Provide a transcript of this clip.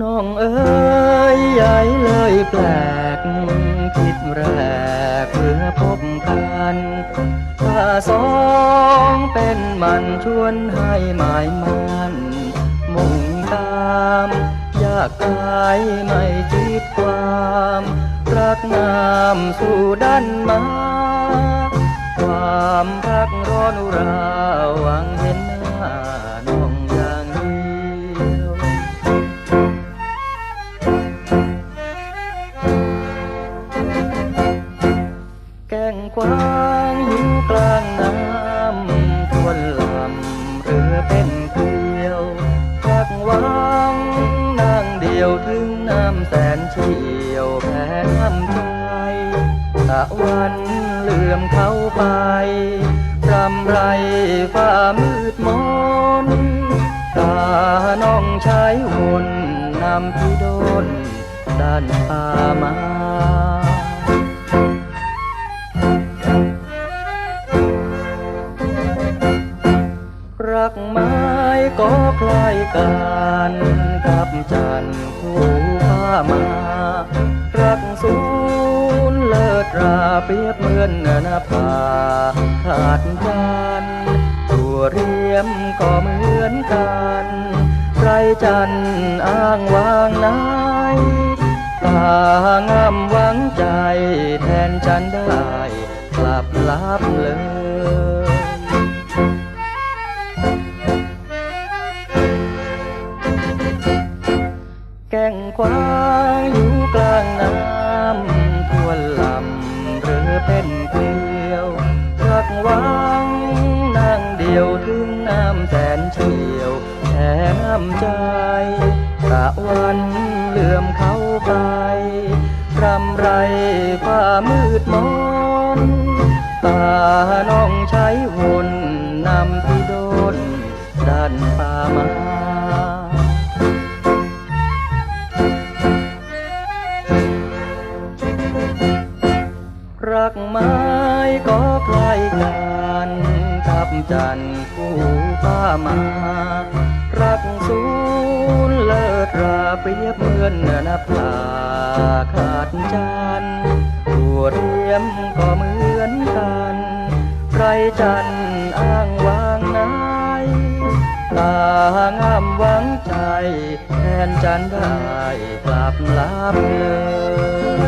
น้องเอ๋ยใหญ่เลยแปลก คิดแรกเพื่อพบกันถ้าสองเป็นมันชวนให้หมายมันมุ่งตามอยากตายไม่คิดความ รักงามสู่ดันมา ความรักร้อนราหวังเห็นหน้าน้องอย่างเดียวแก้งกว้างอยู่กลางน้ำทวนลำเรือเป็นเกลียวรักหวังนางเดียวถึงน้ำแสนเชี่ยวแพ้น้ำใจตะวัน ลื่อมเข้าไปรำไรฟ้ามืดมนตาน้องชายวนนำพี่โดนด้านป่ามารักไม้ก็คล้ายกันกับจันทร์คู่ผ้ามา ราเปรียบเหมือนนภาขาดจันตัวเรียมก็เหมือนกันไรจันอ้างวางไหนตางามหวังใจแทนจันได้กลับลับเลยแก่งกว้าางเดียวถึงน้ำแสนเชี่ยวแช่น้ำใจตะวันเหลื่อมเข้าไปรำไรฟ้ามืดมนตาน้องใช้วนนำพี่โดนด้านป่ามารักไม้ก็ จันทร์คู่ฟ้ามา รักสูนเลิศราเปรียบเหมือนนภาขาดจันทร์ตัวเรียมก็เหมือนกันไรจันทร์อ้างวางไหนตางามหวังใจแทนจันทร์ได้กลับลับเลย